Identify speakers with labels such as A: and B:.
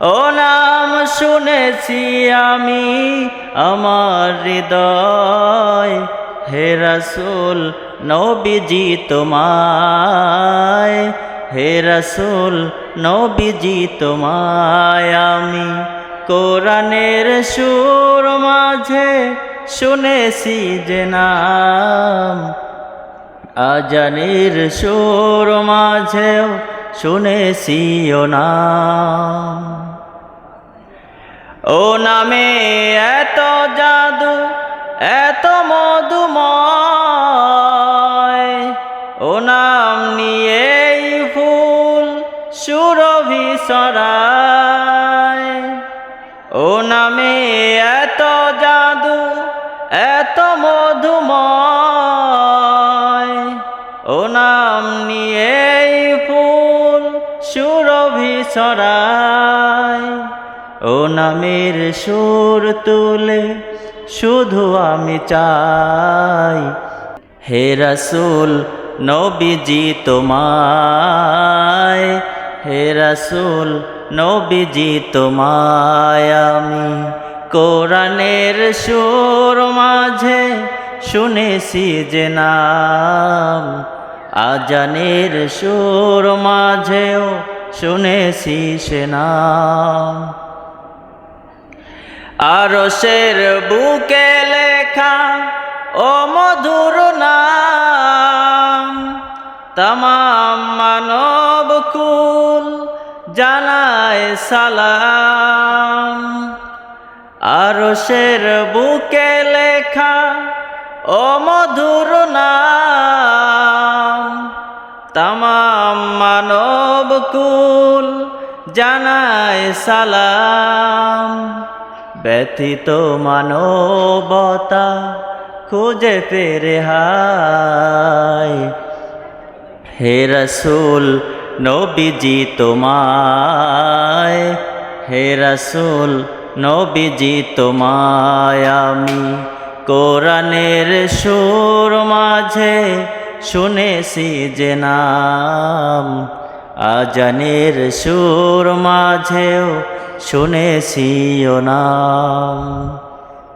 A: ও নাম শুনেছি আমি আমার হৃদয়। হে রসুল, নবীজি তোমায়। হে রসুল, নবীজি তোমায়। আমি কোরআনের সুর মাঝে শুনেছি যে নাম। আজানের সুর মাঝেও শুনেছি ও নাম। ও নামে এত জাদু, এত মধুময়। ও নাম নিয়েই ফুল সুরভি সরায়। ও নামে এত জাদু, এত মধুময়। ও নাম নিয়েই ফুল সুরভি ছড়ায় ও নামের সুর তুলে শুধু আমি চাই। হে রসুল, নবীজি তোমায়। হে রসুল, নবীজি তোমায়। আমি কোরআনের সুর মাঝে শুনেছি যে নাম। আজানের সুর মাঝেও শুনেছি সে নাম। আরশের বুকে লেখা, ও মধুর নাম, তমাম মানব কুল জানায় সালাম। আরশের বুকে লেখা, ও মধুর নাম, তমাম মানব কুল জানায় সালাম। ব্যথিত মানবতা খুঁজে ফেরে হায় হে রসুল, নবীজি তোমায়। হে রসুল, নবীজি তোমায়। আমি কোরআনের সুর মাঝে শুনেছি যে নাম। আজানের সুর মাঝেও শুনেছি ও নাম